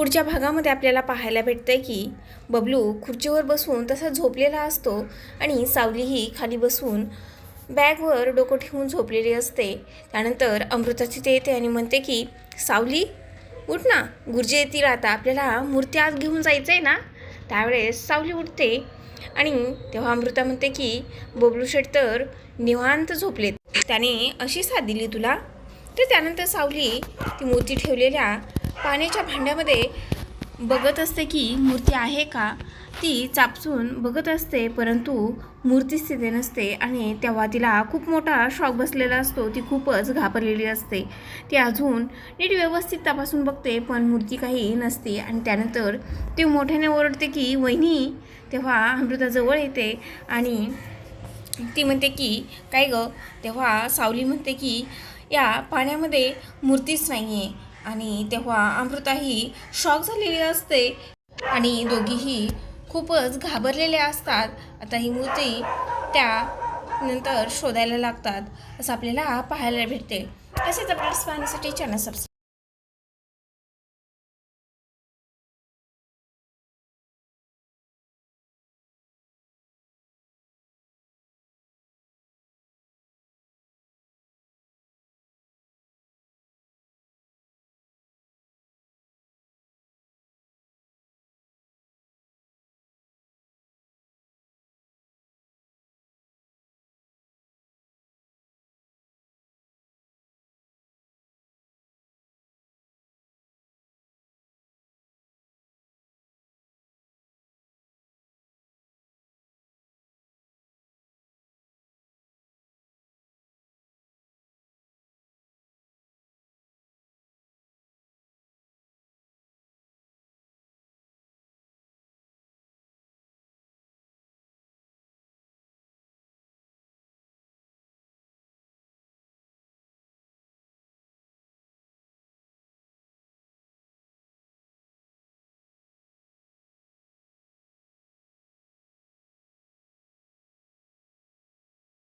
पुढच्या भागामध्ये आपल्याला पाहायला भेटतं आहे की बबलू खुर्चीवर बसून तसा झोपलेला असतो आणि सावलीही खाली बसून बॅगवर डोकं ठेवून झोपलेली असते. त्यानंतर अमृता तिथे येते आणि म्हणते की सावली उठ ना. गुरुजी येतील आता. आपल्याला मूर्ती आज घेऊन जायचं आहे ना? त्यावेळेस सावली उठते आणि तेव्हा अमृता म्हणते की बबलू शेट तर निवांत झोपलेत. त्याने अशी साथ दिली तुला? तर त्यानंतर सावली ती मूर्ती ठेवलेल्या पाण्याच्या भांड्यामध्ये बघत असते की मूर्ती आहे का? ती चापसून बघत असते परंतु मूर्तीच तिथे नसते आणि तेव्हा तिला खूप मोठा शॉक बसलेला असतो. ती खूपच घाबरलेली असते. ती अजून नीट व्यवस्थित तपासून बघते पण मूर्ती काही नसते आणि त्यानंतर ती मोठ्याने ओरडते की वहिनी तेव्हा अमृताजवळ येते आणि ती म्हणते की काय गं? तेव्हा सावली म्हणते की या पाण्यामध्ये मूर्तीच नाही आहे आणि तेव्हा अमृताही शॉक झालेली असते. आणि दोघीही खूपच घाबरलेले असतात. आता ही मूर्ती त्या नंतर शोधायला लागतात. असं आपल्याला पाहायला भेटते. असेच आपल्याला पाहण्यासाठी चॅनल सबस्क्राईब